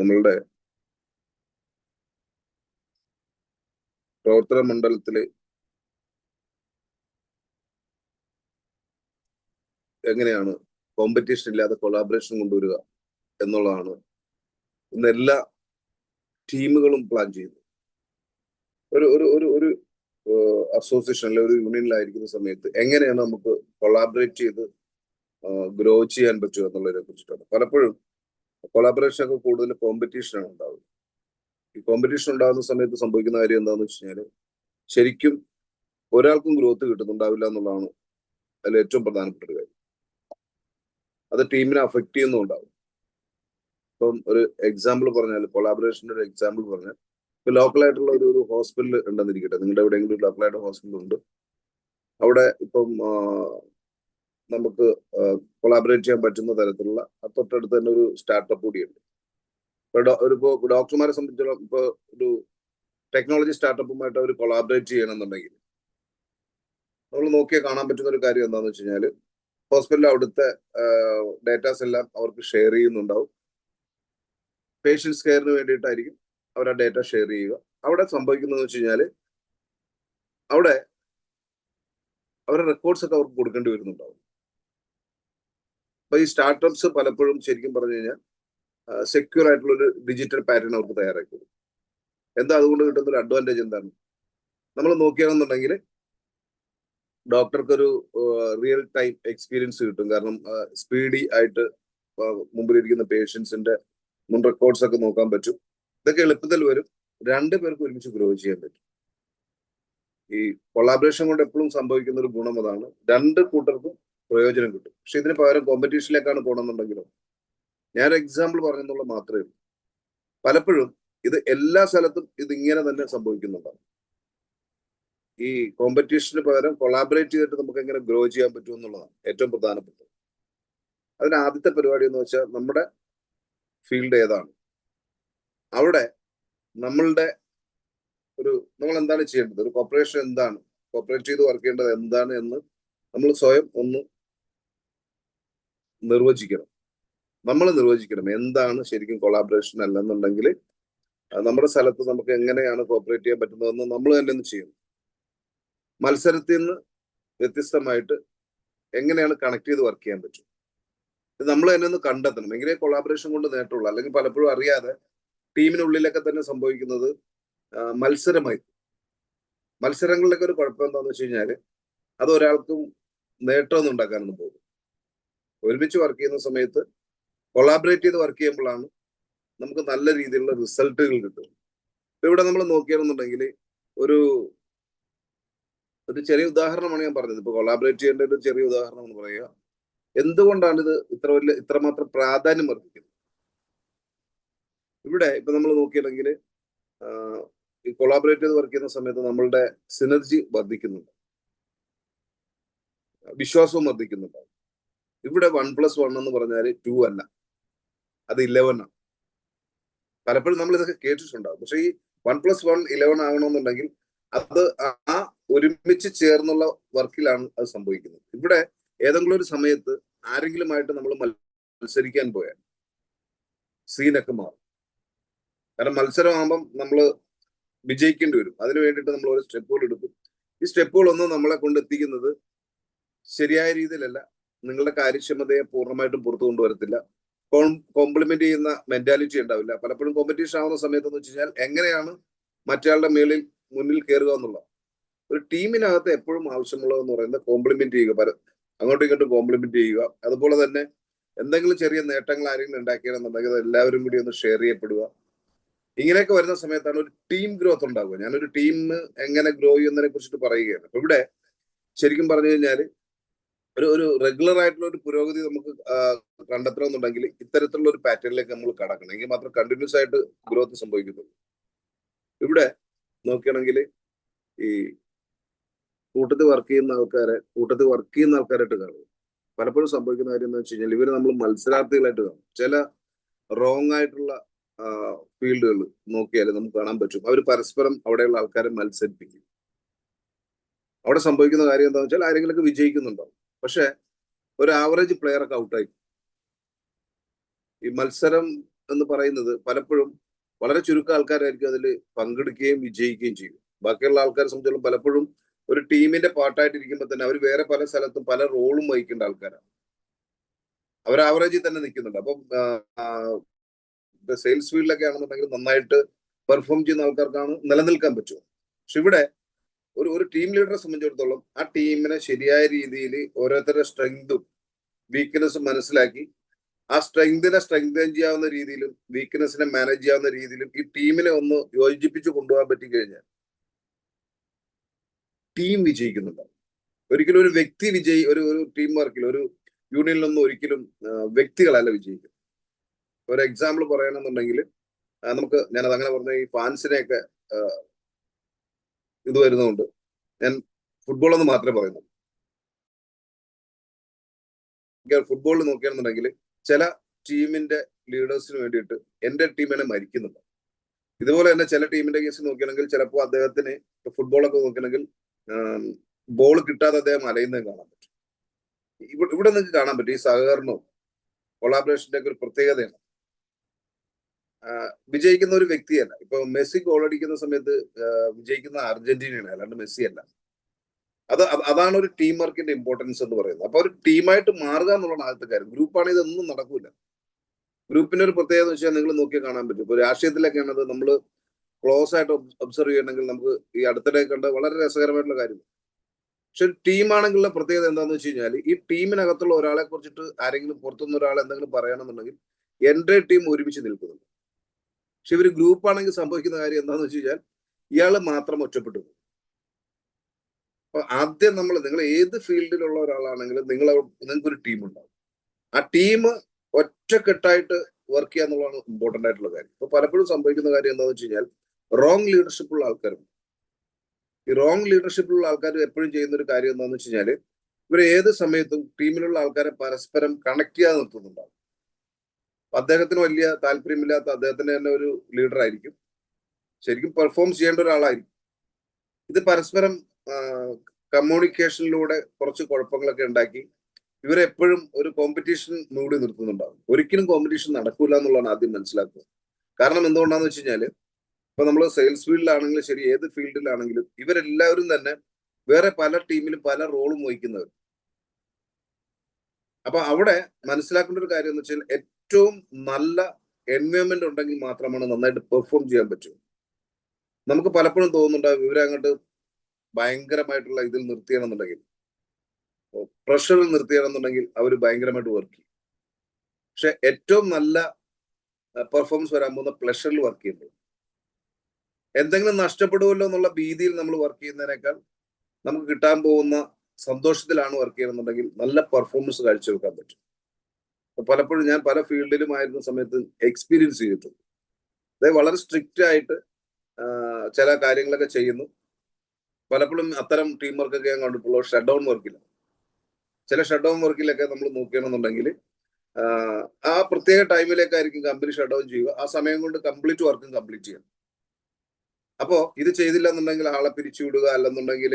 നമ്മളുടെ പ്രവർത്തന മണ്ഡലത്തിൽ എങ്ങനെയാണ് കോമ്പറ്റീഷൻ ഇല്ലാതെ കൊളാബറേഷൻ കൊണ്ടുവരിക എന്നുള്ളതാണ് ഇന്ന് എല്ലാ ടീമുകളും പ്ലാൻ ചെയ്യുന്നത്. ഒരു ഒരു ഒരു ഒരു അസോസിയേഷൻ അല്ലെ ഒരു യൂണിയനിലായിരിക്കുന്ന സമയത്ത് എങ്ങനെയാണ് നമുക്ക് കൊളാബറേറ്റ് ചെയ്ത് ഗ്രോ ചെയ്യാൻ പറ്റുക എന്നുള്ളതിനെ കുറിച്ചിട്ടാണ്. പലപ്പോഴും കൊളാബറേഷൻ ഒക്കെ കൂടുതൽ കോമ്പറ്റീഷൻ ആണ് ഉണ്ടാവുന്നത്. ഈ കോമ്പറ്റീഷൻ ഉണ്ടാകുന്ന സമയത്ത് സംഭവിക്കുന്ന കാര്യം എന്താണെന്ന് വെച്ച് കഴിഞ്ഞാൽ ശരിക്കും ഒരാൾക്കും ഗ്രോത്ത് കിട്ടുന്നുണ്ടാവില്ല എന്നുള്ളതാണ് അതിൽ ഏറ്റവും പ്രധാനപ്പെട്ട ഒരു കാര്യം. അത് ടീമിനെ അഫക്റ്റ് ചെയ്യുന്നുണ്ടാവും ഇപ്പം ഒരു എക്സാമ്പിൾ പറഞ്ഞാൽ കൊളാബറേഷന്റെ ഒരു എക്സാമ്പിൾ പറഞ്ഞാൽ ഇപ്പൊ ലോക്കലായിട്ടുള്ള ഒരു ഒരു ഹോസ്പിറ്റൽ ഉണ്ടെന്നിരിക്കട്ടെ. നിങ്ങളുടെ എവിടെയെങ്കിലും ലോക്കലായിട്ട് ഹോസ്പിറ്റൽ ഉണ്ട്. അവിടെ ഇപ്പം നമുക്ക് കൊളാബറേറ്റ് ചെയ്യാൻ പറ്റുന്ന തരത്തിലുള്ള തൊട്ടടുത്ത് തന്നെ ഒരു സ്റ്റാർട്ടപ്പ് കൂടിയുണ്ട്. ഒരു ഡോക്ടർമാരെ സംബന്ധിച്ചോളം ഇപ്പൊ ഒരു ടെക്നോളജി സ്റ്റാർട്ടപ്പുമായിട്ട് അവർ കൊളാബറേറ്റ് ചെയ്യണമെന്നുണ്ടെങ്കിൽ നമ്മൾ നോക്കിയാൽ കാണാൻ പറ്റുന്ന ഒരു കാര്യം എന്താണെന്ന് വെച്ച് കഴിഞ്ഞാൽ ഹോസ്പിറ്റലിൽ അവിടുത്തെ ഡേറ്റാസ് എല്ലാം അവർക്ക് ഷെയർ ചെയ്യുന്നുണ്ടാവും. പേഷ്യൻസ് കെയറിന് വേണ്ടിയിട്ടായിരിക്കും അവർ ആ ഡേറ്റ ഷെയർ ചെയ്യുക. അവിടെ സംഭവിക്കുന്നതെന്ന് വെച്ച് കഴിഞ്ഞാൽ അവിടെ അവരുടെ റെക്കോർഡ്സ് ഒക്കെ അവർക്ക് കൊടുക്കേണ്ടി വരുന്നുണ്ടാവും. അപ്പൊ ഈ സ്റ്റാർട്ടപ്സ് പലപ്പോഴും ശരിക്കും പറഞ്ഞു കഴിഞ്ഞാൽ സെക്യൂർ ആയിട്ടുള്ള ഒരു ഡിജിറ്റൽ പാറ്റേൺ അവർക്ക് തയ്യാറാക്കി എന്താ അതുകൊണ്ട് കിട്ടുന്ന ഒരു അഡ്വാന്റേജ് എന്താണ്? നമ്മൾ നോക്കുകയാണെന്നുണ്ടെങ്കിൽ ഡോക്ടർക്കൊരു റിയൽ ടൈം എക്സ്പീരിയൻസ് കിട്ടും. കാരണം സ്പീഡി ആയിട്ട് മുമ്പിലിരിക്കുന്ന പേഷ്യൻസിന്റെ മുൻ റെക്കോർഡ്സ് ഒക്കെ നോക്കാൻ പറ്റും. ഇതൊക്കെ എളുപ്പത്തിൽ വരും. രണ്ടു പേർക്ക് ഒരുമിച്ച് ഗ്രോ ചെയ്യാൻ പറ്റും. ഈ കൊളാബറേഷൻ കൊണ്ട് എപ്പോഴും സംഭവിക്കുന്ന ഒരു ഗുണം അതാണ്. രണ്ട് കൂട്ടർക്കും പ്രയോജനം കിട്ടും. പക്ഷെ ഇതിന് പകരം കോമ്പറ്റീഷനിലേക്കാണ് പോകണമെന്നുണ്ടെങ്കിലോ ഞാൻ ഒരു എക്സാമ്പിൾ പറഞ്ഞെന്നുള്ള മാത്രമേ ഉള്ളൂ. പലപ്പോഴും ഇത് എല്ലാ സ്ഥലത്തും ഇത് ഇങ്ങനെ തന്നെ സംഭവിക്കുന്നുണ്ടാവും. ഈ കോമ്പറ്റീഷന് പകരം കൊളാബറേറ്റ് ചെയ്തിട്ട് നമുക്ക് എങ്ങനെ ഗ്രോ ചെയ്യാൻ പറ്റും എന്നുള്ളതാണ് ഏറ്റവും പ്രധാനപ്പെട്ടത്. അതിന് ആദ്യത്തെ പരിപാടി എന്ന് വെച്ചാൽ നമ്മുടെ ഫീൽഡ് ഏതാണ്? അവിടെ നമ്മളുടെ ഒരു നമ്മൾ എന്താണ് ചെയ്യേണ്ടത്? ഒരു കോപ്പറേഷൻ എന്താണ്? കോപ്പറേറ്റ് ചെയ്ത് വർക്ക് ചെയ്യേണ്ടത് എന്താണ് എന്ന് നമ്മൾ സ്വയം ഒന്ന് നിർവചിക്കണം. നമ്മൾ നിർവചിക്കണം എന്താണ് ശരിക്കും കൊളാബറേഷൻ അല്ലെന്നുണ്ടെങ്കിൽ നമ്മുടെ സ്ഥലത്ത് നമുക്ക് എങ്ങനെയാണ് കോപ്പറേറ്റ് ചെയ്യാൻ പറ്റുന്നതെന്ന് നമ്മൾ തന്നെ ഒന്ന് ചെയ്യണം. മത്സരത്തിൽ നിന്ന് വ്യത്യസ്തമായിട്ട് എങ്ങനെയാണ് കണക്ട് ചെയ്ത് വർക്ക് ചെയ്യാൻ പറ്റും? ഇത് നമ്മൾ തന്നെ ഒന്ന് കണ്ടെത്തണം. എങ്കിലേ കൊളാബറേഷൻ കൊണ്ട് നേട്ടമുള്ളൂ. അല്ലെങ്കിൽ പലപ്പോഴും അറിയാതെ ടീമിനുള്ളിലൊക്കെ തന്നെ സംഭവിക്കുന്നത് മത്സരമായി. മത്സരങ്ങളിലൊക്കെ ഒരു കുഴപ്പം എന്താണെന്ന് വെച്ച് കഴിഞ്ഞാൽ അത് ഒരാൾക്കും നേട്ടമൊന്നും ഉണ്ടാക്കാനൊന്നും പോകും ഒരുമിച്ച് വർക്ക് ചെയ്യുന്ന സമയത്ത് കൊളാബറേറ്റ് ചെയ്ത് വർക്ക് ചെയ്യുമ്പോഴാണ് നമുക്ക് നല്ല രീതിയിലുള്ള റിസൾട്ടുകൾ കിട്ടും ഇവിടെ നമ്മൾ നോക്കിയാണെന്നുണ്ടെങ്കിൽ ഒരു ഒരു ചെറിയ ഉദാഹരണമാണ് ഞാൻ പറഞ്ഞത്. ഇപ്പൊ കൊളാബറേറ്റ് ചെയ്യേണ്ട ഒരു ചെറിയ ഉദാഹരണം എന്ന് പറയുക. എന്തുകൊണ്ടാണ് ഇത് ഇത്ര വലിയ ഇത്രമാത്രം പ്രാധാന്യം വർദ്ധിക്കുന്നത് ഇവിടെ ഇപ്പൊ നമ്മൾ നോക്കിയില്ലെങ്കിൽ ഈ കൊളാബറേറ്റ് ചെയ്ത് വർക്ക് ചെയ്യുന്ന സമയത്ത് നമ്മളുടെ സിനർജി വർദ്ധിക്കുന്നുണ്ട്. വിശ്വാസവും വർദ്ധിക്കുന്നുണ്ടാവും ഇവിടെ വൺ പ്ലസ് വൺ എന്ന് പറഞ്ഞാൽ ടു അല്ല. അത് ഇലവൻ ആണ്. പലപ്പോഴും നമ്മൾ ഇതൊക്കെ കേട്ടിട്ടുണ്ടാകും പക്ഷെ ഈ വൺ പ്ലസ് വൺ ഇലവൻ ആകണമെന്നുണ്ടെങ്കിൽ അത് ആ ഒരുമിച്ച് ചേർന്നുള്ള വർക്കിലാണ് അത് സംഭവിക്കുന്നത്. ഇവിടെ ഏതെങ്കിലും ഒരു സമയത്ത് ആരെങ്കിലുമായിട്ട് നമ്മൾ മത്സരിക്കാൻ പോയാൽ സീനൊക്കെ മാറും. കാരണം മത്സരമാകുമ്പം നമ്മൾ വിജയിക്കേണ്ടി വരും. അതിനു വേണ്ടിയിട്ട് നമ്മൾ ഓരോ സ്റ്റെപ്പുകൾ എടുക്കും. ഈ സ്റ്റെപ്പുകളൊന്നും നമ്മളെ കൊണ്ടെത്തിക്കുന്നത് ശരിയായ രീതിയിലല്ല. നിങ്ങളുടെ കാര്യക്ഷമതയെ പൂർണമായിട്ടും പുറത്തു കൊണ്ടുവരത്തില്ല. കോംപ്ലിമെന്റ് ചെയ്യുന്ന മെന്റാലിറ്റി ഉണ്ടാവില്ല. പലപ്പോഴും കോമ്പറ്റീഷൻ ആവുന്ന സമയത്ത് എന്ന് വെച്ച് കഴിഞ്ഞാൽ എങ്ങനെയാണ് മറ്റയാളുടെ മേളിൽ മുന്നിൽ കയറുക എന്നുള്ള ഒരു ടീമിനകത്ത് എപ്പോഴും ആവശ്യമുള്ളതെന്ന് പറയുന്നത് കോംപ്ലിമെന്റ് ചെയ്യുക. അങ്ങോട്ടും ഇങ്ങോട്ടും കോംപ്ലിമെന്റ് ചെയ്യുക. അതുപോലെ തന്നെ എന്തെങ്കിലും ചെറിയ നേട്ടങ്ങൾ ആരെങ്കിലും ഉണ്ടാക്കിയാണെന്നുണ്ടെങ്കിൽ എല്ലാവരും കൂടി ഒന്ന് ഷെയർ ചെയ്യപ്പെടുക. ഇങ്ങനെയൊക്കെ വരുന്ന സമയത്താണ് ഒരു ടീം ഗ്രോത്ത് ഉണ്ടാവുക. ഞാനൊരു ടീം എങ്ങനെ ഗ്രോ ചെയ്യുന്നതിനെ കുറിച്ചിട്ട് പറയുകയാണ് ഇവിടെ ശരിക്കും പറഞ്ഞു കഴിഞ്ഞാൽ ഒരു ഒരു റെഗുലർ ആയിട്ടുള്ള ഒരു പുരോഗതി നമുക്ക് കണ്ടെത്തണമെന്നുണ്ടെങ്കിൽ ഇത്തരത്തിലുള്ള ഒരു പാറ്റേണിലേക്ക് നമ്മൾ കടക്കണം. എങ്കിൽ മാത്രം കണ്ടിന്യൂസ് ആയിട്ട് ഗ്രോത്ത് സംഭവിക്കുന്നുള്ളൂ ഇവിടെ നോക്കുകയാണെങ്കിൽ ഈ കൂട്ടത്തിൽ വർക്ക് ചെയ്യുന്ന ആൾക്കാരെ കൂട്ടത്തിൽ വർക്ക് ചെയ്യുന്ന ആൾക്കാരായിട്ട് കാണും. പലപ്പോഴും സംഭവിക്കുന്ന കാര്യം എന്ന് വെച്ച് കഴിഞ്ഞാൽ ഇവർ നമ്മൾ മത്സരാർത്ഥികളായിട്ട് കാണും. ചില റോങ് ആയിട്ടുള്ള ഫീൽഡുകൾ നോക്കിയാൽ നമുക്ക് കാണാൻ പറ്റും. അവർ പരസ്പരം അവിടെയുള്ള ആൾക്കാരെ മത്സരിപ്പിക്കും. അവിടെ സംഭവിക്കുന്ന കാര്യം എന്താണെന്ന് വെച്ചാൽ ആരെങ്കിലുമൊക്കെ വിജയിക്കുന്നുണ്ടാവും. പക്ഷെ ഒരു ആവറേജ് പ്ലെയറൊക്കെ ഔട്ടായി ഈ മത്സരം എന്ന് പറയുന്നത് പലപ്പോഴും വളരെ ചുരുക്കം ആൾക്കാരായിരിക്കും അതിൽ പങ്കെടുക്കുകയും വിജയിക്കുകയും ചെയ്യും. ബാക്കിയുള്ള ആൾക്കാരെ സംബന്ധിച്ചിടത്തോളം പലപ്പോഴും ഒരു ടീമിന്റെ പാട്ടായിട്ടിരിക്കുമ്പോൾ തന്നെ അവർ വേറെ പല സ്ഥലത്തും പല റോളും വഹിക്കേണ്ട ആൾക്കാരാണ്. അവർ ആവറേജിൽ തന്നെ നിൽക്കുന്നുണ്ട്. അപ്പം സെയിൽസ് ഫീൽഡിലൊക്കെ ആണെന്നുണ്ടെങ്കിൽ നന്നായിട്ട് പെർഫോം ചെയ്യുന്ന ആൾക്കാർക്കാണ് നിലനിൽക്കാൻ പറ്റുമോ പക്ഷെ ഇവിടെ ഒരു ഒരു ടീം ലീഡറെ സംബന്ധിച്ചിടത്തോളം ആ ടീമിനെ ശരിയായ രീതിയിൽ ഓരോരുത്തരുടെ സ്ട്രെങ്തും വീക്ക്നെസ്സും മനസ്സിലാക്കി ആ സ്ട്രെങ്തിനെ സ്ട്രെങ്തൻ ചെയ്യാവുന്ന രീതിയിലും വീക്ക്നെസ്സിനെ മാനേജ് ചെയ്യാവുന്ന രീതിയിലും ഈ ടീമിനെ ഒന്ന് യോജിപ്പിച്ച് കൊണ്ടുപോകാൻ പറ്റി കഴിഞ്ഞാൽ ടീം വിജയിക്കുന്നുണ്ടാവും ഒരിക്കലും ഒരു വ്യക്തി വിജയി ഒരു ഒരു ടീം വർക്കിൽ ഒരു യൂണിയനിലൊന്നും ഒരിക്കലും വ്യക്തികളല്ല വിജയിക്കും ഒരു എക്സാമ്പിൾ പറയണമെന്നുണ്ടെങ്കിൽ നമുക്ക് ഞാനത് അങ്ങനെ പറഞ്ഞ ഈ ഫാൻസിനെയൊക്കെ ഇത് വരുന്നതുകൊണ്ട് ഞാൻ ഫുട്ബോൾ എന്ന് മാത്രമേ പറയുന്നുള്ളൂ. ഫുട്ബോളിൽ നോക്കുകയാണെന്നുണ്ടെങ്കിൽ ചില ടീമിന്റെ ലീഡേഴ്സിന് വേണ്ടിയിട്ട് എന്റെ ടീമിനെ മരിക്കുന്നുണ്ട്. ഇതുപോലെ തന്നെ ചില ടീമിന്റെ കേസ് നോക്കുകയാണെങ്കിൽ ചിലപ്പോൾ അദ്ദേഹത്തിന് ഫുട്ബോളൊക്കെ നോക്കുകയാണെങ്കിൽ ബോൾ കിട്ടാതെ അദ്ദേഹം അലയുന്നത് കാണാൻ പറ്റും. ഇവിടെ നിങ്ങൾക്ക് കാണാൻ പറ്റും ഈ സഹകരണവും കൊളാബറേഷന്റെ ഒക്കെ ഒരു പ്രത്യേകതയാണ്. വിജയിക്കുന്ന ഒരു വ്യക്തിയല്ല. ഇപ്പൊ മെസ്സി ഗോൾ അടിക്കുന്ന സമയത്ത് വിജയിക്കുന്ന അർജന്റീനയാണ്. അല്ലാണ്ട് മെസ്സി അല്ല അത് അത് അതാണ് ഒരു ടീം വർക്കിന്റെ ഇമ്പോർട്ടൻസ് എന്ന് പറയുന്നത്. അപ്പൊ ഒരു ടീമായിട്ട് മാറുക എന്നുള്ളതാണ് ആദ്യത്തെ കാര്യം. ഗ്രൂപ്പാണെങ്കിൽ ഇതൊന്നും നടക്കൂല. ഗ്രൂപ്പിന്റെ ഒരു പ്രത്യേകത എന്ന് വെച്ചാൽ നിങ്ങൾ നോക്കി കാണാൻ പറ്റും. ഇപ്പൊ രാഷ്ട്രീയത്തിലൊക്കെയാണ് അത് നമ്മൾ ക്ലോസ് ആയിട്ട് ഒബ്സർവ് ചെയ്യണമെങ്കിൽ നമുക്ക് ഈ അടുത്തിടെ കണ്ട വളരെ രസകരമായിട്ടുള്ള കാര്യം. പക്ഷെ ഒരു ടീമാണെങ്കിലുള്ള പ്രത്യേകത എന്താണെന്ന് വെച്ച് കഴിഞ്ഞാൽ ഈ ടീമിനകത്തുള്ള ഒരാളെ കുറിച്ചിട്ട് ആരെങ്കിലും പുറത്തുനിന്ന് ഒരാൾ എന്തെങ്കിലും പറയണമെന്നുണ്ടെങ്കിൽ എന്റെ ടീം ഒരുമിച്ച് നിൽക്കുന്നുണ്ട്. പക്ഷെ ഇവർ ഗ്രൂപ്പ് ആണെങ്കിൽ സംഭവിക്കുന്ന കാര്യം എന്താണെന്ന് വെച്ച് കഴിഞ്ഞാൽ ഇയാൾ മാത്രം ഒറ്റപ്പെട്ടു അപ്പൊ ആദ്യം നമ്മൾ നിങ്ങൾ ഏത് ഫീൽഡിലുള്ള ഒരാളാണെങ്കിലും നിങ്ങൾ നിങ്ങൾക്ക് ഒരു ടീം ഉണ്ടാവും. ആ ടീം ഒറ്റക്കെട്ടായിട്ട് വർക്ക് ചെയ്യുക എന്നുള്ളതാണ് ഇമ്പോർട്ടന്റ് ആയിട്ടുള്ള കാര്യം. ഇപ്പൊ പലപ്പോഴും സംഭവിക്കുന്ന കാര്യം എന്താണെന്ന് വെച്ച് കഴിഞ്ഞാൽ റോങ് ലീഡർഷിപ്പ് ഉള്ള ആൾക്കാരുണ്ട് ഈ റോങ് ലീഡർഷിപ്പിലുള്ള ആൾക്കാർ എപ്പോഴും ചെയ്യുന്ന ഒരു കാര്യം എന്താണെന്ന് വെച്ച് കഴിഞ്ഞാൽ ഇവർ ഏത് സമയത്തും ടീമിലുള്ള ആൾക്കാരെ പരസ്പരം കണക്ട് ചെയ്യാതെ നിർത്തുന്നുണ്ടാവും. അദ്ദേഹത്തിന് വലിയ താല്പര്യമില്ലാത്ത അദ്ദേഹത്തിന് തന്നെ ഒരു ലീഡർ ആയിരിക്കും. ശരിക്കും പെർഫോം ചെയ്യേണ്ട ഒരാളായിരിക്കും. ഇത് പരസ്പരം കമ്മ്യൂണിക്കേഷനിലൂടെ കുറച്ച് കുഴപ്പങ്ങളൊക്കെ ഉണ്ടാക്കി ഇവരെപ്പോഴും ഒരു കോമ്പറ്റീഷൻ മൂടി നിർത്തുന്നുണ്ടാവും. ഒരിക്കലും കോമ്പറ്റീഷൻ നടക്കൂല എന്നുള്ളതാണ് ആദ്യം മനസ്സിലാക്കുക. കാരണം എന്തുകൊണ്ടാന്ന് വെച്ച് കഴിഞ്ഞാൽ ഇപ്പൊ നമ്മൾ സെയിൽസ് ഫീൽഡിലാണെങ്കിലും ശരി ഏത് ഫീൽഡിലാണെങ്കിലും ഇവരെല്ലാവരും തന്നെ വേറെ പല ടീമിലും പല റോളും വഹിക്കുന്നവർ അപ്പൊ അവിടെ മനസ്സിലാക്കേണ്ട ഒരു കാര്യം എന്ന് വെച്ചാൽ ഏറ്റവും നല്ല എൻവയോൺമെന്റ് ഉണ്ടെങ്കിൽ മാത്രമാണ് നന്നായിട്ട് പെർഫോം ചെയ്യാൻ പറ്റൂ. നമുക്ക് പലപ്പോഴും തോന്നുന്നുണ്ട് ഇവരെ അങ്ങോട്ട് ഭയങ്കരമായിട്ടുള്ള ഇതിൽ നിർത്തിയണമെന്നുണ്ടെങ്കിൽ പ്രഷറിൽ നിർത്തിയണമെന്നുണ്ടെങ്കിൽ അവർ ഭയങ്കരമായിട്ട് വർക്ക് ചെയ്യും. പക്ഷെ ഏറ്റവും നല്ല പെർഫോമൻസ് വരാൻ പോകുന്ന പ്ലഷറിൽ വർക്ക് ചെയ്യുമ്പോൾ എന്തെങ്കിലും നഷ്ടപ്പെടുമല്ലോ എന്നുള്ള ഭീതിയിൽ നമ്മൾ വർക്ക് ചെയ്യുന്നതിനേക്കാൾ നമുക്ക് കിട്ടാൻ പോകുന്ന സന്തോഷത്തിലാണ് വർക്ക് ചെയ്യണമെന്നുണ്ടെങ്കിൽ നല്ല പെർഫോമൻസ് കാഴ്ചവെക്കാൻ പറ്റും. പലപ്പോഴും ഞാൻ പല ഫീൽഡിലും ആയിരുന്ന സമയത്ത് എക്സ്പീരിയൻസ് ചെയ്തിട്ടുണ്ട്. അതായത് വളരെ സ്ട്രിക്റ്റ് ആയിട്ട് ചില കാര്യങ്ങളൊക്കെ ചെയ്യുന്നു. പലപ്പോഴും അത്തരം ടീം വർക്കൊക്കെ ഞാൻ കണ്ടിട്ടുള്ളൂ. ഷട്ട് ഡൗൺ വർക്കില്ല ചില ഷട്ട് ഡൗൺ വർക്കിലൊക്കെ നമ്മൾ നോക്കുകയാണെന്നുണ്ടെങ്കിൽ ആ പ്രത്യേക ടൈമിലേക്കായിരിക്കും കമ്പനി ഷട്ട് ഡൗൺ ചെയ്യുക. ആ സമയം കൊണ്ട് കംപ്ലീറ്റ് വർക്കും കംപ്ലീറ്റ് ചെയ്യണം. അപ്പോ ഇത് ചെയ്തില്ല എന്നുണ്ടെങ്കിൽ ആളെ പിരിച്ചുവിടുക അല്ലെന്നുണ്ടെങ്കിൽ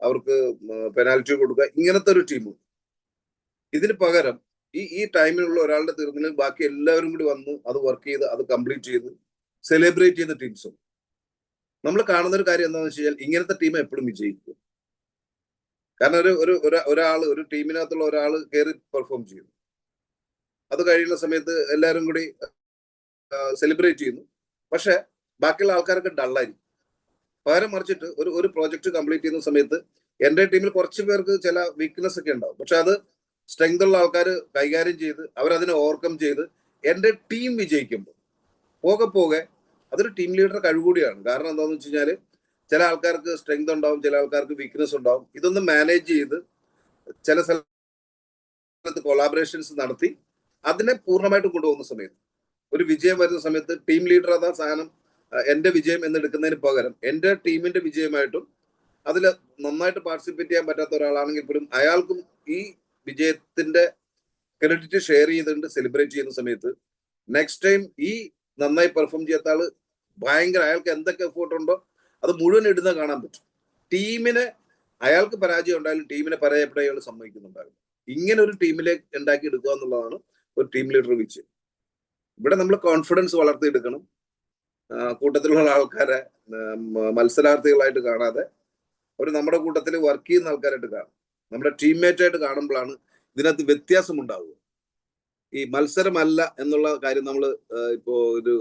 അവർക്ക് പെനാൽറ്റി കൊടുക്കുക ഇങ്ങനത്തെ ഒരു ടീം ഇതിന് പകരം ഈ ഈ ടൈമിലുള്ള ഒരാളുടെ തീർന്നില്ലെങ്കിൽ ബാക്കി എല്ലാവരും കൂടി വന്ന് അത് വർക്ക് ചെയ്ത് അത് കംപ്ലീറ്റ് ചെയ്ത് സെലിബ്രേറ്റ് ചെയ്യുന്ന ടീംസും നമ്മൾ കാണുന്ന ഒരു കാര്യം എന്താണെന്ന് വെച്ച് കഴിഞ്ഞാൽ ഇങ്ങനത്തെ ടീം എപ്പോഴും വിജയിക്കും. കാരണം ഒരു ഒരു ഒരാൾ ഒരു ടീമിനകത്തുള്ള ഒരാൾ കയറി പെർഫോം ചെയ്യുന്നു അത് കഴിയുന്ന സമയത്ത് എല്ലാവരും കൂടി സെലിബ്രേറ്റ് ചെയ്യുന്നു. പക്ഷെ ബാക്കിയുള്ള ആൾക്കാരൊക്കെ ഡള്ളായിരിക്കും പകരം മറിച്ചിട്ട് ഒരു ഒരു പ്രോജക്റ്റ് കംപ്ലീറ്റ് ചെയ്യുന്ന സമയത്ത് എന്റെ ടീമിൽ കുറച്ച് പേർക്ക് ചില വീക്ക്നെസ് ഒക്കെ ഉണ്ടാവും. പക്ഷെ അത് സ്ട്രെങ്ത് ഉള്ള ആൾക്കാർ കൈകാര്യം ചെയ്ത് അവരതിനെ ഓവർകം ചെയ്ത് എന്റെ ടീം വിജയിക്കുമ്പോൾ പോകെ പോകെ അതൊരു ടീം ലീഡറുടെ കഴിവുകൂടിയാണ്. കാരണം എന്താണെന്ന് വെച്ച് കഴിഞ്ഞാൽ ചില ആൾക്കാർക്ക് സ്ട്രെങ്ത് ഉണ്ടാവും ചില ആൾക്കാർക്ക് വീക്ക്നെസ് ഉണ്ടാവും. ഇതൊന്ന് മാനേജ് ചെയ്ത് ചില സ്ഥലത്ത് കൊളാബറേഷൻസ് നടത്തി അതിനെ പൂർണമായിട്ട് കൊണ്ടുപോകുന്ന സമയത്ത് ഒരു വിജയം വരുന്ന സമയത്ത് ടീം ലീഡർ അതാ സാധനം എന്റെ വിജയം എന്നെടുക്കുന്നതിന് പകരം എന്റെ ടീമിന്റെ വിജയമായിട്ടും അതിൽ നന്നായിട്ട് പാർട്ടിസിപ്പേറ്റ് ചെയ്യാൻ പറ്റാത്ത ഒരാളാണെങ്കിൽ പോലും അയാൾക്കും ഈ വിജയത്തിന്റെ ക്രെഡിറ്റ് ഷെയർ ചെയ്തിട്ടുണ്ട് സെലിബ്രേറ്റ് ചെയ്യുന്ന സമയത്ത്. നെക്സ്റ്റ് ടൈം ഈ നന്നായി പെർഫോം ചെയ്യാത്ത ആൾ ഭയങ്കര അയാൾക്ക് എന്തൊക്കെ എഫേർട്ട് ഉണ്ടോ അത് മുഴുവൻ ഇടുന്ന കാണാൻ പറ്റും. ടീമിനെ അയാൾക്ക് പരാജയം ഉണ്ടായാലും ടീമിനെ പരാജയപ്പെടാൻ അയാൾ സമ്മതിക്കുന്നുണ്ടാകും ഇങ്ങനെ ഒരു ടീമിലേക്ക് ഉണ്ടാക്കി എടുക്കുക എന്നുള്ളതാണ് ഒരു ടീം ലീഡർ വിജയം. ഇവിടെ നമ്മൾ കോൺഫിഡൻസ് വളർത്തിയെടുക്കണം. കൂട്ടത്തിലുള്ള ആൾക്കാരെ മത്സരാർത്ഥികളായിട്ട് കാണാതെ അവർ നമ്മുടെ കൂട്ടത്തിൽ വർക്ക് ചെയ്യുന്ന ആൾക്കാരായിട്ട് കാണും നമ്മുടെ ടീംമേറ്റ് ആയിട്ട് കാണുമ്പോഴാണ് ഇതിനകത്ത് വ്യത്യാസം ഉണ്ടാവുക ഈ മത്സരമല്ല എന്നുള്ള കാര്യം നമ്മൾ ഇപ്പോ ഒരു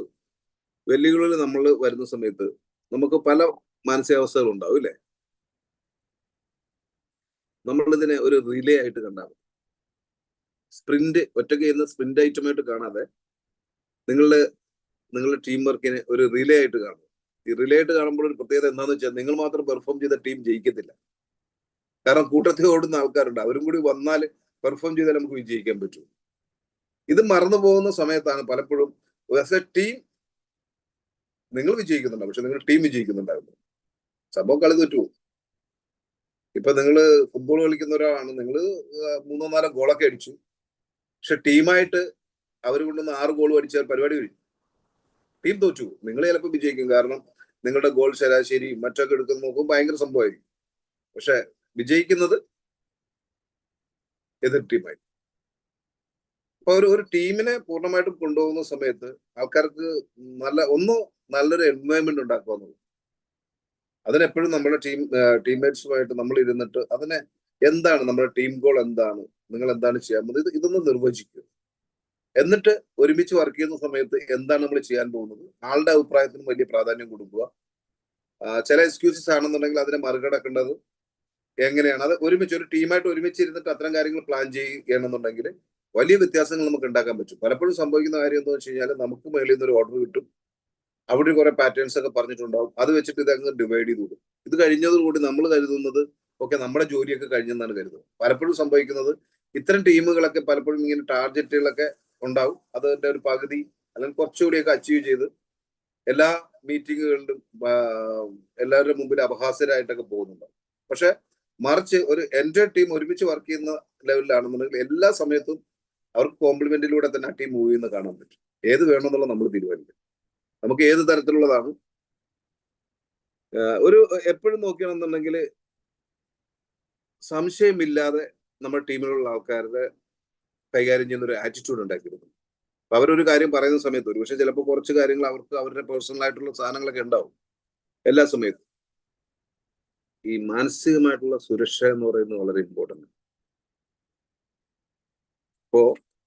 വെല്ലുവിളികൾ നമ്മൾ വരുന്ന സമയത്ത് നമുക്ക് പല മാനസികാവസ്ഥകൾ ഉണ്ടാവും ഇല്ലേ നമ്മളിതിനെ ഒരു റിലേ ആയിട്ട് കണ്ടാൽ സ്പ്രിന്റ് ഒറ്റയ്ക്ക് ചെയ്യുന്ന സ്പ്രിന്റ് ഐറ്റമായിട്ട് കാണാതെ നിങ്ങളുടെ നിങ്ങളുടെ ടീം വർക്കിനെ ഒരു റിലേ ആയിട്ട് കാണും ഈ റിലേ ആയിട്ട് കാണുമ്പോൾ ഒരു പ്രത്യേകത എന്താണെന്ന് വെച്ചാൽ നിങ്ങൾ മാത്രം പെർഫോം ചെയ്ത ടീം ജയിക്കത്തില്ല. കാരണം കൂട്ടത്തിൽ ഓടുന്ന ആൾക്കാരുണ്ട്. അവരും കൂടി വന്നാൽ പെർഫോം ചെയ്താൽ നമുക്ക് വിജയിക്കാൻ പറ്റും. ഇത് മറന്നു പോകുന്ന സമയത്താണ് പലപ്പോഴും ആസ് എ ടീം നിങ്ങൾ വിജയിക്കുന്നുണ്ടാവും. പക്ഷെ നിങ്ങൾ ടീം വിജയിക്കുന്നുണ്ടാവില്ല. സംഭവം കളി തോറ്റു. ഇപ്പൊ നിങ്ങൾ ഫുട്ബോൾ കളിക്കുന്ന ഒരാളാണ്. നിങ്ങൾ മൂന്നോ നാലോ ഗോളൊക്കെ അടിച്ചു. പക്ഷെ ടീമായിട്ട് അവർ കൊണ്ടുവന്ന് ആറ് ഗോൾ അടിച്ച പരിപാടി കഴിഞ്ഞു. ടീം തോറ്റു. നിങ്ങൾ ചിലപ്പോൾ വിജയിക്കും. കാരണം നിങ്ങളുടെ ഗോൾ ശരാശരി മറ്റൊക്കെ എടുക്കുന്ന നോക്കുമ്പോൾ ഭയങ്കര സംഭവമായിരിക്കും. പക്ഷെ വിജയിക്കുന്നത് എതിർ ടീമായി അപ്പൊ ഒരു ഒരു ടീമിനെ പൂർണമായിട്ടും കൊണ്ടുപോകുന്ന സമയത്ത് ആൾക്കാർക്ക് നല്ല ഒന്ന് നല്ലൊരു എൻവയോൺമെന്റ് ഉണ്ടാക്കുക എന്നുള്ളത് അതിനെപ്പോഴും നമ്മുടെ ടീം ടീംമേറ്റ്സുമായിട്ട് നമ്മൾ ഇരുന്നിട്ട് അതിനെ എന്താണ് നമ്മുടെ ടീം ഗോൾ എന്താണ് നിങ്ങൾ എന്താണ് ചെയ്യാൻ പോകുന്നത് ഇതൊന്ന് നിർവചിക്കുക. എന്നിട്ട് ഒരുമിച്ച് വർക്ക് ചെയ്യുന്ന സമയത്ത് എന്താണ് നമ്മൾ ചെയ്യാൻ പോകുന്നത് ആളുടെ അഭിപ്രായത്തിന് വലിയ പ്രാധാന്യം കൊടുക്കുക. ചില എക്സ്ക്യൂസസ് ആണെന്നുണ്ടെങ്കിൽ അതിനെ മറികടക്കേണ്ടത് എങ്ങനെയാണ്? അത് ഒരുമിച്ച് ഒരു ടീമായിട്ട് ഒരുമിച്ച് ഇരുന്നിട്ട് അത്തരം കാര്യങ്ങൾ പ്ലാൻ ചെയ്യണമെന്നുണ്ടെങ്കിൽ വലിയ വ്യത്യാസങ്ങൾ നമുക്ക് ഉണ്ടാക്കാൻ പറ്റും. പലപ്പോഴും സംഭവിക്കുന്ന കാര്യം എന്താണെന്ന് വെച്ച് കഴിഞ്ഞാൽ നമുക്ക് മേളിൽ നിന്ന് ഒരു ഓർഡർ കിട്ടും. അവിടെ കുറെ പാറ്റേൺസ് ഒക്കെ പറഞ്ഞിട്ടുണ്ടാവും. അത് വെച്ചിട്ട് ഇത് അങ്ങ് ഡിവൈഡ് ചെയ്ത് കൊടുക്കും ഇത് കഴിഞ്ഞതോടുകൂടി നമ്മൾ കരുതുന്നത് ഓക്കെ നമ്മുടെ ജോലിയൊക്കെ കഴിഞ്ഞെന്നാണ് കരുതുന്നത്. പലപ്പോഴും സംഭവിക്കുന്നത് ഇത്തരം ടീമുകളൊക്കെ പലപ്പോഴും ഇങ്ങനെ ടാർഗറ്റുകളൊക്കെ ഉണ്ടാവും. അതിന്റെ ഒരു പകുതി അല്ലെങ്കിൽ കുറച്ചുകൂടിയൊക്കെ അച്ചീവ് ചെയ്ത് എല്ലാ മീറ്റിങ്ങുകളിലും എല്ലാവരുടെ മുമ്പിൽ അപഹാസ്യരായിട്ടൊക്കെ പോകുന്നുണ്ടാവും. പക്ഷെ മറിച്ച് ഒരു എന്റെ ടീം ഒരുമിച്ച് വർക്ക് ചെയ്യുന്ന ലെവലിലാണെന്നുണ്ടെങ്കിൽ എല്ലാ സമയത്തും അവർക്ക് കോംപ്ലിമെന്റിലൂടെ തന്നെ ആ ടീം മൂവ് ചെയ്യുന്ന കാണാൻ പറ്റും. ഏത് വേണമെന്നുള്ള നമ്മൾ തീരുമാനിക്കും. നമുക്ക് ഏത് തരത്തിലുള്ളതാണ്? ഒരു എപ്പോഴും നോക്കുകയാണെന്നുണ്ടെങ്കിൽ സംശയമില്ലാതെ നമ്മുടെ ടീമിലുള്ള ആൾക്കാരുടെ കൈകാര്യം ചെയ്യുന്ന ഒരു ആറ്റിറ്റ്യൂഡ് ഉണ്ടാക്കിയിരുന്നു അപ്പൊ അവരൊരു കാര്യം പറയുന്ന സമയത്ത് ഒരു പക്ഷെ ചിലപ്പോൾ കുറച്ച് കാര്യങ്ങൾ അവർക്ക് അവരുടെ പേഴ്സണൽ ആയിട്ടുള്ള സാധനങ്ങളൊക്കെ ഉണ്ടാവും. എല്ലാ സമയത്തും. ഈ മാനസികമായിട്ടുള്ള സുരക്ഷ എന്ന് പറയുന്നത് വളരെ ഇമ്പോർട്ടന്റ് ഇപ്പോ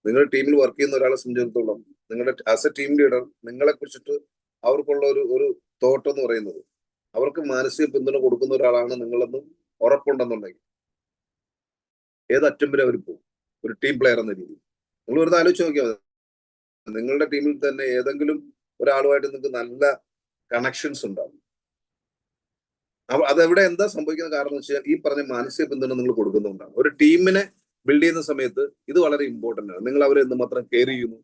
നിങ്ങൾ ടീമിൽ വർക്ക് ചെയ്യുന്ന ഒരാളെ സംബന്ധിച്ചിടത്തോളം നിങ്ങളുടെ ആസ് എ ടീം ലീഡർ നിങ്ങളെ കുറിച്ചിട്ട് അവർക്കുള്ള ഒരു ഒരു തോട്ട് എന്ന് പറയുന്നത് അവർക്ക് മാനസിക പിന്തുണ കൊടുക്കുന്ന ഒരാളാണ് നിങ്ങളെന്ന് ഉറപ്പുണ്ടെന്നുണ്ടെങ്കിൽ ഏത് വരെ അവർ പോകും. ഒരു ടീം പ്ലെയർ എന്ന രീതിയിൽ. നിങ്ങൾ വെറുതെ ആലോചിച്ച് നോക്കിയാൽ നിങ്ങളുടെ ടീമിൽ തന്നെ ഏതെങ്കിലും ഒരാളുമായിട്ട് നിങ്ങൾക്ക് നല്ല കണക്ഷൻസ് ഉണ്ടാവും. അതെവിടെ എന്താ സംഭവിക്കുന്ന കാരണം എന്ന് വെച്ചാൽ ഈ പറഞ്ഞ മാനസിക പിന്തുണ നിങ്ങൾ കൊടുക്കുന്നതുകൊണ്ടാണ്. ഒരു ടീമിനെ ബിൽഡ് ചെയ്യുന്ന സമയത്ത് ഇത് വളരെ ഇമ്പോർട്ടന്റ് ആണ്. നിങ്ങൾ അവരെ എന്തുമാത്രം കെയർ ചെയ്യുന്നു?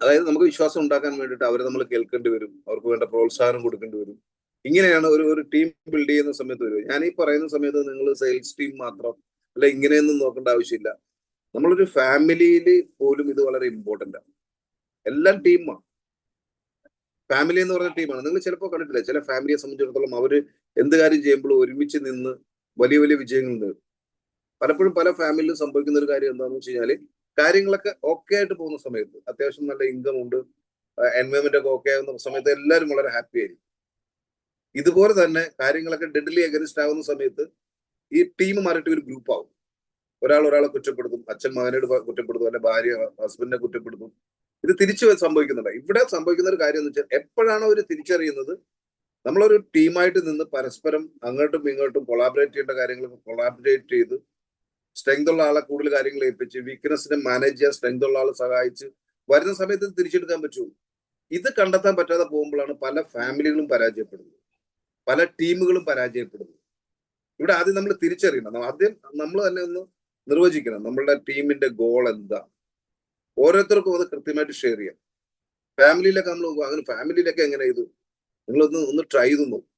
അതായത് നമുക്ക് വിശ്വാസം ഉണ്ടാക്കാൻ വേണ്ടിയിട്ട് അവരെ നമ്മൾ കേൾക്കേണ്ടി വരും. അവർക്ക് വേണ്ട പ്രോത്സാഹനം കൊടുക്കേണ്ടി വരും. ഇങ്ങനെയാണ് ഒരു ഒരു ടീം ബിൽഡ് ചെയ്യുന്ന സമയത്ത് വരും ഞാൻ ഈ പറയുന്ന സമയത്ത് നിങ്ങൾ സെയിൽസ് ടീം മാത്രം അല്ല ഇങ്ങനെയൊന്നും നോക്കേണ്ട ആവശ്യമില്ല. നമ്മളൊരു ഫാമിലിയിൽ പോലും ഇത് വളരെ ഇമ്പോർട്ടന്റ് ആണ്. എല്ലാം ടീമാണ് ഫാമിലി എന്ന് പറഞ്ഞ ടീമാണ് നിങ്ങൾ ചിലപ്പോൾ കണ്ടിട്ടില്ല ചില ഫാമിലിയെ സംബന്ധിച്ചിടത്തോളം അവർ എന്ത് കാര്യം ചെയ്യുമ്പോഴും ഒരുമിച്ച് നിന്ന് വലിയ വലിയ വിജയങ്ങൾ നേടും. പലപ്പോഴും പല ഫാമിലിയിലും സംഭവിക്കുന്ന ഒരു കാര്യം എന്താണെന്ന് വെച്ച് കഴിഞ്ഞാൽ കാര്യങ്ങളൊക്കെ ഓക്കെ ആയിട്ട് പോകുന്ന സമയത്ത് അത്യാവശ്യം നല്ല ഇൻകം ഉണ്ട് എൻവയോൺമെന്റ് ഒക്കെ ഓക്കെ ആകുന്ന സമയത്ത് എല്ലാവരും വളരെ ഹാപ്പി ആയിരിക്കും. ഇതുപോലെ തന്നെ കാര്യങ്ങളൊക്കെ ഡെഡ്ലി അഗനിസ്റ്റ് ആകുന്ന സമയത്ത് ഈ ടീം മാറിയിട്ട് ഒരു ഗ്രൂപ്പ് ആവും. ഒരാൾ ഒരാളെ കുറ്റപ്പെടുത്തും അച്ഛൻ മകനോട് കുറ്റപ്പെടുത്തും അല്ലെ ഭാര്യ ഹസ്ബൻഡിനെ കുറ്റപ്പെടുത്തും. ഇത് തിരിച്ചു സംഭവിക്കുന്നുണ്ട്. ഇവിടെ സംഭവിക്കുന്ന ഒരു കാര്യം എന്ന് വെച്ചാൽ എപ്പോഴാണ് അവർ തിരിച്ചറിയുന്നത് നമ്മളൊരു ടീമായിട്ട് നിന്ന് പരസ്പരം അങ്ങോട്ടും ഇങ്ങോട്ടും കൊളാബറേറ്റ് ചെയ്യേണ്ട കാര്യങ്ങളൊക്കെ കൊളാബറേറ്റ് ചെയ്ത് സ്ട്രെങ്ത് ഉള്ള ആളെ കൂടുതൽ കാര്യങ്ങൾ ഏൽപ്പിച്ച് വീക്ക്നെസ്സിനെ മാനേജ് ചെയ്യാൻ സ്ട്രെങ്ത് ഉള്ള ആളെ സഹായിച്ച് വരുന്ന സമയത്ത് തിരിച്ചെടുക്കാൻ പറ്റുള്ളൂ. ഇത് കണ്ടെത്താൻ പറ്റാതെ പോകുമ്പോഴാണ് പല ഫാമിലികളും പരാജയപ്പെടുന്നത്. പല ടീമുകളും പരാജയപ്പെടുന്നത്. ഇവിടെ ആദ്യം നമ്മൾ തിരിച്ചറിയണം. ആദ്യം നമ്മൾ തന്നെ ഒന്ന് നിർവചിക്കണം. നമ്മളുടെ ടീമിന്റെ ഗോൾ എന്താ? ഓരോരുത്തർക്കും അത് കൃത്യമായിട്ട് ഷെയർ ചെയ്യാം. ഫാമിലിയിലൊക്കെ നമ്മൾ അങ്ങനെ ഫാമിലിയിലൊക്കെ എങ്ങനെ ഇത്? നിങ്ങളൊന്ന് ഒന്ന് ട്രൈ ചെയ്ത് നോക്കും.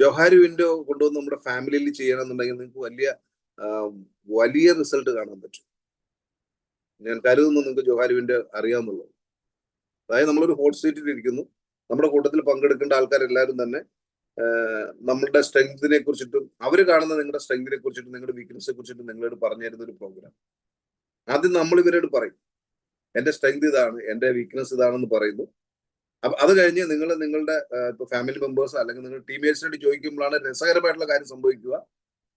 ജോഹാരി വിൻഡോ കൊണ്ടുവന്ന് നമ്മുടെ ഫാമിലിയിൽ ചെയ്യണമെന്നുണ്ടെങ്കിൽ നിങ്ങൾക്ക് വലിയ വലിയ റിസൾട്ട് കാണാൻ പറ്റും. ഞാൻ കരുതുന്നു നിങ്ങൾക്ക് ജോഹാരി വിൻഡോ അറിയാമെന്നുള്ളത് അതായത് നമ്മളൊരു ഹോട്ട് സീറ്റിൽ ഇരിക്കുന്നു. നമ്മുടെ കൂട്ടത്തിൽ പങ്കെടുക്കേണ്ട ആൾക്കാരെല്ലാവരും തന്നെ നമ്മളുടെ സ്ട്രെങ്തിനെ കുറിച്ചിട്ടും അവർ കാണുന്ന നിങ്ങളുടെ സ്ട്രെങ്തിനെ കുറിച്ചിട്ടും നിങ്ങളുടെ വീക്ക്നെസ്സിനെ കുറിച്ചിട്ടും നിങ്ങളോട് പറഞ്ഞു തരുന്ന ഒരു പ്രോഗ്രാം ആദ്യം നമ്മൾ ഇവരോട് പറയും. എന്റെ സ്ട്രെങ്ത് ഇതാണ് എന്റെ വീക്ക്നെസ് ഇതാണെന്ന് പറയുന്നു. അപ്പൊ അത് കഴിഞ്ഞ് നിങ്ങൾ നിങ്ങളുടെ ഇപ്പൊ ഫാമിലി മെമ്പേഴ്സ് അല്ലെങ്കിൽ നിങ്ങൾ ടീമേറ്റ്സിനോട് ചോദിക്കുമ്പോഴാണ് രസകരമായിട്ടുള്ള കാര്യം സംഭവിക്കുക.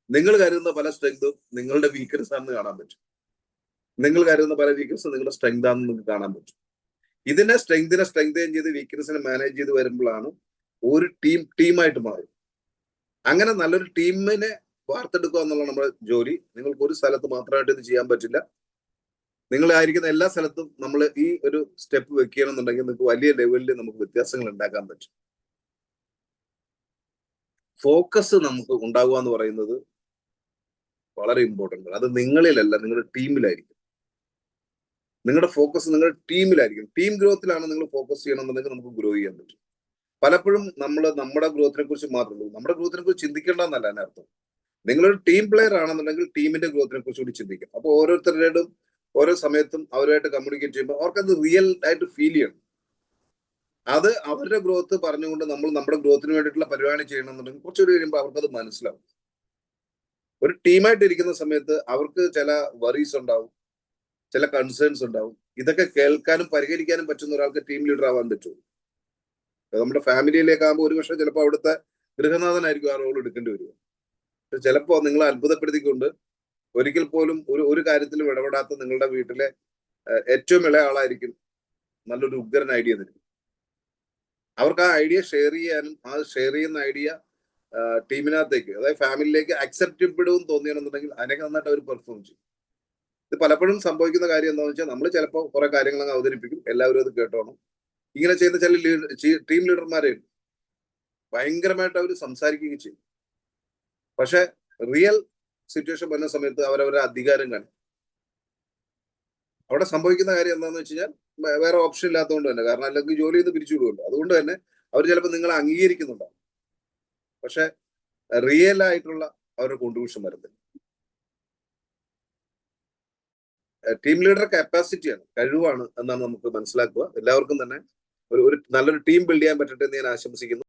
നിങ്ങൾ കരുതുന്ന പല സ്ട്രെങ്തും നിങ്ങളുടെ വീക്ക്നെസ് ആണെന്ന് കാണാൻ പറ്റും. നിങ്ങൾ കരുതുന്ന പല വീക്ക്നെസ് നിങ്ങളുടെ സ്ട്രെങ്ത് ആണെന്ന് നിങ്ങൾക്ക് കാണാൻ പറ്റും. ഇതിനെ സ്ട്രെങ്തിനെ സ്ട്രെങ്തേൻ ചെയ്ത് വീക്ക്നെസ്സിനെ മാനേജ് ചെയ്ത് വരുമ്പോഴാണ് ഒരു ടീം ടീമായിട്ട് മാറും. അങ്ങനെ നല്ലൊരു ടീമിനെ വാർത്തെടുക്കുക എന്നുള്ള നമ്മുടെ ജോലി. നിങ്ങൾക്ക് ഒരു സ്ഥലത്ത് മാത്രമായിട്ട് ഇത് ചെയ്യാൻ പറ്റില്ല. നിങ്ങളായിരിക്കുന്ന എല്ലാ സ്ഥലത്തും നമ്മൾ ഈ ഒരു സ്റ്റെപ്പ് വെക്കുകയാണെന്നുണ്ടെങ്കിൽ നിങ്ങൾക്ക് വലിയ ലെവലിൽ നമുക്ക് വ്യത്യാസങ്ങൾ ഉണ്ടാക്കാൻ പറ്റും. ഫോക്കസ് നമുക്ക് ഉണ്ടാകുക എന്ന് പറയുന്നത് വളരെ ഇമ്പോർട്ടന്റ് ആണ്. അത് നിങ്ങളിലല്ല നിങ്ങളുടെ ടീമിലായിരിക്കും. നിങ്ങളുടെ ഫോക്കസ് നിങ്ങളുടെ ടീമിലായിരിക്കും. ടീം ഗ്രോത്തിലാണ് നിങ്ങൾ ഫോക്കസ് ചെയ്യണമെന്നുണ്ടെങ്കിൽ നമുക്ക് ഗ്രോ ചെയ്യാൻ പറ്റും. പലപ്പോഴും നമ്മൾ നമ്മുടെ ഗ്രോത്തിനെ കുറിച്ച് മാത്രമേ നമ്മുടെ ഗ്രോത്തിനെ കുറിച്ച് ചിന്തിക്കേണ്ടെന്നല്ല അതിനർത്ഥം. നിങ്ങളൊരു ടീം പ്ലെയർ ആണെന്നുണ്ടെങ്കിൽ ടീമിന്റെ ഗ്രോത്തിനെ കുറിച്ച് കൂടി ചിന്തിക്കാം. അപ്പോൾ ഓരോരുത്തരുടെയും ഓരോ സമയത്തും അവരുമായിട്ട് കമ്മ്യൂണിക്കേറ്റ് ചെയ്യുമ്പോൾ അവർക്കത് റിയൽ ആയിട്ട് ഫീൽ ചെയ്യണം. അത് അവരുടെ ഗ്രോത്ത് പറഞ്ഞുകൊണ്ട് നമ്മൾ നമ്മുടെ ഗ്രോത്തിന് വേണ്ടിയിട്ടുള്ള പരിപാടി ചെയ്യണമെന്നുണ്ടെങ്കിൽ കുറച്ചുകൂടി കഴിയുമ്പോൾ അവർക്കത് മനസ്സിലാവും. ഒരു ടീമായിട്ട് ഇരിക്കുന്ന സമയത്ത് അവർക്ക് ചില വറീസ് ഉണ്ടാവും ചില കൺസേൺസ് ഉണ്ടാവും. ഇതൊക്കെ കേൾക്കാനും പരിഹരിക്കാനും പറ്റുന്ന ഒരാൾക്ക് ടീം ലീഡർ ആവാൻ പറ്റുള്ളൂ. നമ്മുടെ ഫാമിലിയിലേക്കാകുമ്പോൾ ഒരുപക്ഷെ ചിലപ്പോൾ അവിടുത്തെ ഗൃഹനാഥനായിരിക്കും ആ റോൾ എടുക്കേണ്ടി വരിക. ചിലപ്പോൾ നിങ്ങളെ അത്ഭുതപ്പെടുത്തിക്കൊണ്ട് ഒരിക്കൽ പോലും ഒരു ഒരു കാര്യത്തിലും ഇടപെടാത്ത നിങ്ങളുടെ വീട്ടിലെ ഏറ്റവും ഇളയ ആളായിരിക്കും നല്ലൊരു ഉഗ്രൻ ഐഡിയ തരും. അവർക്ക് ആ ഐഡിയ ഷെയർ ചെയ്യാനും ആ ഷെയർ ചെയ്യുന്ന ഐഡിയ ടീമിനകത്തേക്ക് അതായത് ഫാമിലിയിലേക്ക് അക്സെപ്റ്റബിൾ എന്ന് തോന്നിയാണെന്നുണ്ടെങ്കിൽ അതിനൊക്കെ നന്നായിട്ട് അവർ പെർഫോം ചെയ്യും. ഇത് പലപ്പോഴും സംഭവിക്കുന്ന കാര്യം എന്താണെന്ന് വെച്ചാൽ നമ്മൾ ചിലപ്പോൾ കുറെ കാര്യങ്ങൾ അവതരിപ്പിക്കും എല്ലാവരും അത് കേട്ടോണം. ഇങ്ങനെ ചെയ്യുന്ന ചില ടീം ലീഡർമാരെ ഭയങ്കരമായിട്ട് അവർ സംസാരിക്കുകയും ചെയ്യും. പക്ഷെ റിയൽ സിറ്റുവേഷൻ വരുന്ന സമയത്ത് അവരവരുടെ അധികാരം കാണും. അവിടെ സംഭവിക്കുന്ന കാര്യം എന്താണെന്ന് വെച്ച് കഴിഞ്ഞാൽ വേറെ ഓപ്ഷൻ ഇല്ലാത്തതുകൊണ്ട് തന്നെ. കാരണം അല്ലെങ്കിൽ ജോലി ചെയ്ത് പിരിച്ചുവിടുമല്ലോ അതുകൊണ്ട് തന്നെ അവർ ചിലപ്പോൾ നിങ്ങളെ അംഗീകരിക്കുന്നുണ്ടാവും. പക്ഷെ റിയൽ ആയിട്ടുള്ള അവരുടെ കോൺട്രിബ്യൂഷൻ വരുന്നില്ല ടീം ലീഡർ കപ്പാസിറ്റിയാണ് കഴിവാണ് എന്നാണ് നമുക്ക് മനസ്സിലാക്കുക. എല്ലാവർക്കും തന്നെ ഒരു നല്ലൊരു ടീം ബിൽഡ് ചെയ്യാൻ പറ്റട്ടെ എന്ന് ഞാൻ ആശംസിക്കുന്നു.